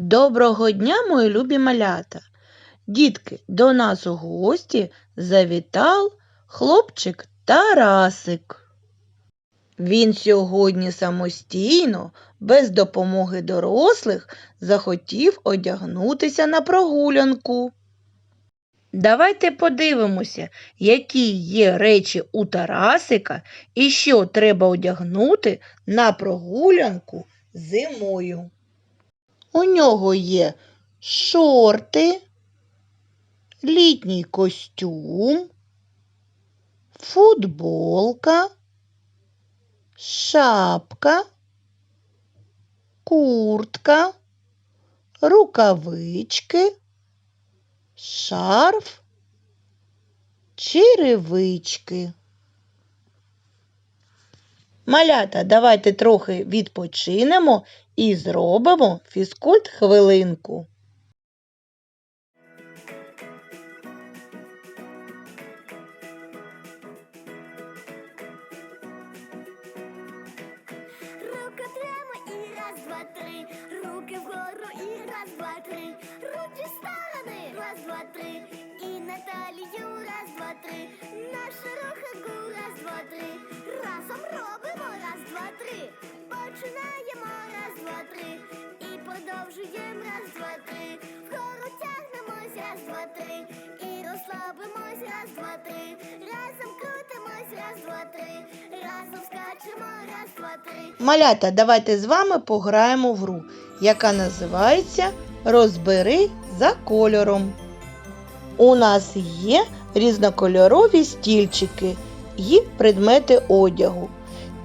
Доброго дня, мої любі малята! Дітки, до нас у гості завітав хлопчик Тарасик. Він сьогодні самостійно, без допомоги дорослих, захотів одягнутися на прогулянку. Давайте подивимося, які є речі у Тарасика і що треба одягнути на прогулянку зимою. У нього є шорти, літній костюм, футболка, шапка, куртка, рукавички, шарф, черевички. Малята, давайте трохи відпочинемо і зробимо фізкульт хвилинку. Руки прямо і раз, два, три. Руки вгору і раз, два, три. Руки в сторони, раз, два, три. І на талію, раз, два, три. Наша руханку, раз, два, три. Разом раз, Малята, давайте з вами пограємо в гру, яка називається Розбери за кольором. У нас є різнокольорові стільчики і предмети одягу.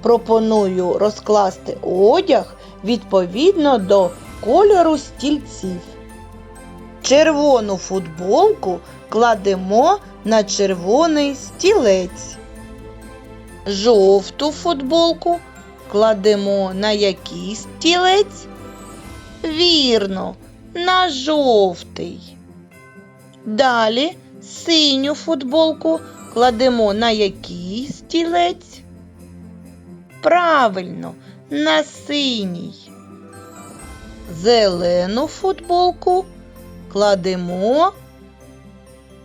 Пропоную розкласти одяг відповідно до кольору стільців. Червону футболку кладемо на червоний стілець. Жовту футболку кладемо на який стілець? Вірно, на жовтий. Далі синю футболку кладемо на який стілець? Правильно, на синій. Зелену футболку кладемо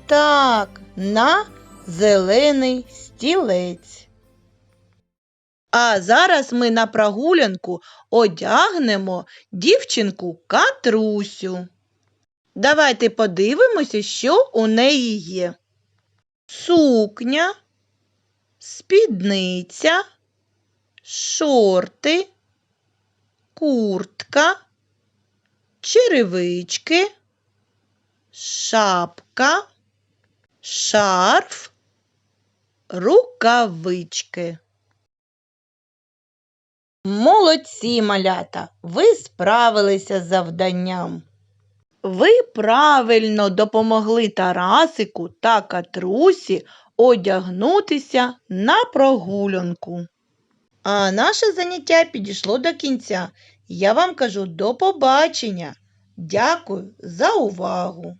так, на зелений стілець. А зараз ми на прогулянку одягнемо дівчинку Катрусю. Давайте подивимося, що у неї є. Сукня, спідниця, шорти, куртка, черевички, шапка, шарф, рукавички. Молодці, малята, ви справилися з завданням. Ви правильно допомогли Тарасику та Катрусі одягнутися на прогулянку. А наше заняття підійшло до кінця. Я вам кажу до побачення. Дякую за увагу!